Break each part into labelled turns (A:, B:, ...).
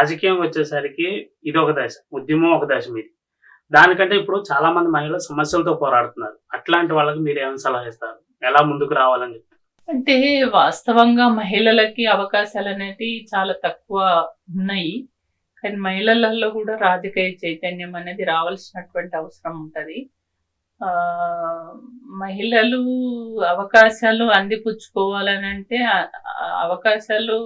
A: రాజకీయం వచ్చేసరికి ఇది ఒక దశ ఉద్యమం ఒక దశ మీది. దానికంటే ఇప్పుడు చాలా మంది మహిళలు సమస్యలతో పోరాడుతున్నారు. అట్లాంటి వాళ్ళకి మీరు ఏమైనా సలహా ఇస్తారు? ఎలా ముందుకు రావాలని చెప్తారు
B: అంటే వాస్తవంగా మహిళలకి అవకాశాలు అనేది చాలా తక్కువ ఉన్నాయి. కానీ మహిళలలో కూడా రాజకీయ చైతన్యం అనేది రావాల్సినటువంటి అవసరం ఉంటుంది. ఆ మహిళలు అవకాశాలు అందిపుచ్చుకోవాలని అంటే అవకాశాలు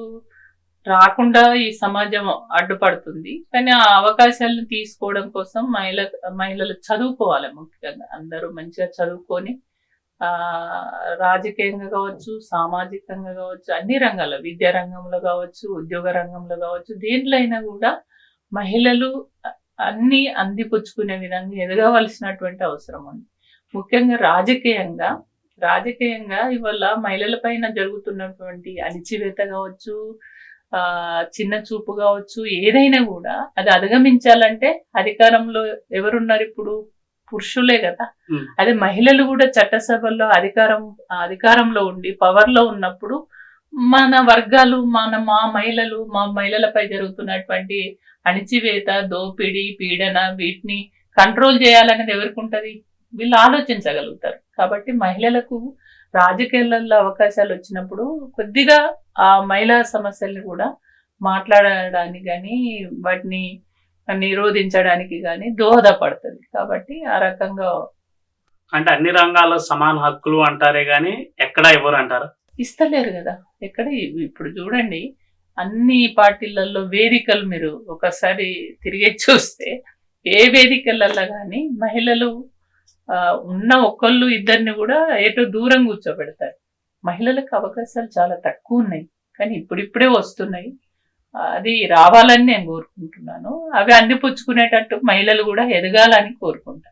B: రాకుండా ఈ సమాజం అడ్డుపడుతుంది. కానీ ఆ అవకాశాలను తీసుకోవడం కోసం మహిళ మహిళలు చదువుకోవాలి ముఖ్యంగా. అందరూ మంచిగా చదువుకొని ఆ రాజకీయంగా కావచ్చు సామాజికంగా కావచ్చు అన్ని రంగాల్లో విద్యా రంగంలో కావచ్చు ఉద్యోగ రంగంలో కావచ్చు దేంట్లో అయినా కూడా మహిళలు అన్ని అందిపుచ్చుకునే విధంగా ఎదగవలసినటువంటి అవసరం ఉంది. ముఖ్యంగా రాజకీయంగా రాజకీయంగా ఇవాళ మహిళల పైన జరుగుతున్నటువంటి అణిచివేత కావచ్చు చిన్న చూపు కావచ్చు ఏదైనా కూడా అది అధిగమించాలంటే అధికారంలో ఎవరున్నారు ఇప్పుడు? పురుషులే కదా. అదే మహిళలు కూడా చట్టసభల్లో అధికారం అధికారంలో ఉండి పవర్లో ఉన్నప్పుడు మన వర్గాలు మన మా మహిళలు మా మహిళలపై జరుగుతున్నటువంటి అణిచివేత దోపిడీ పీడన వీటిని కంట్రోల్ చేయాలనేది ఎవరికి ఉంటది? వీళ్ళు ఆలోచించగలుగుతారు. కాబట్టి మహిళలకు రాజకీయాలలో అవకాశాలు వచ్చినప్పుడు కొద్దిగా ఆ మహిళా సమస్యల్ని కూడా మాట్లాడడానికి కానీ వాటిని నిరోధించడానికి కానీ దోహదపడుతుంది. కాబట్టి ఆ రకంగా
A: అంటే అన్ని రంగాల్లో సమాన హక్కులు అంటారే గాని ఎక్కడా ఇవ్వరు అంటారు?
B: ఇస్తలేరు కదా. ఎక్కడ ఇప్పుడు చూడండి అన్ని పార్టీలలో వేదికలు మీరు ఒకసారి తిరిగి చూస్తే ఏ వేదికలలో కానీ మహిళలు ఉన్న ఒక్కళ్ళు ఇద్దరిని కూడా ఏటో దూరం కూర్చోబెడతారు. మహిళలకు అవకాశాలు చాలా తక్కువ ఉన్నాయి కానీ ఇప్పుడిప్పుడే వస్తున్నాయి. అది రావాలని నేను కోరుకుంటున్నాను. అవి అందిపుచ్చుకునేటట్టు మహిళలు కూడా ఎదగాలని కోరుకుంటాను.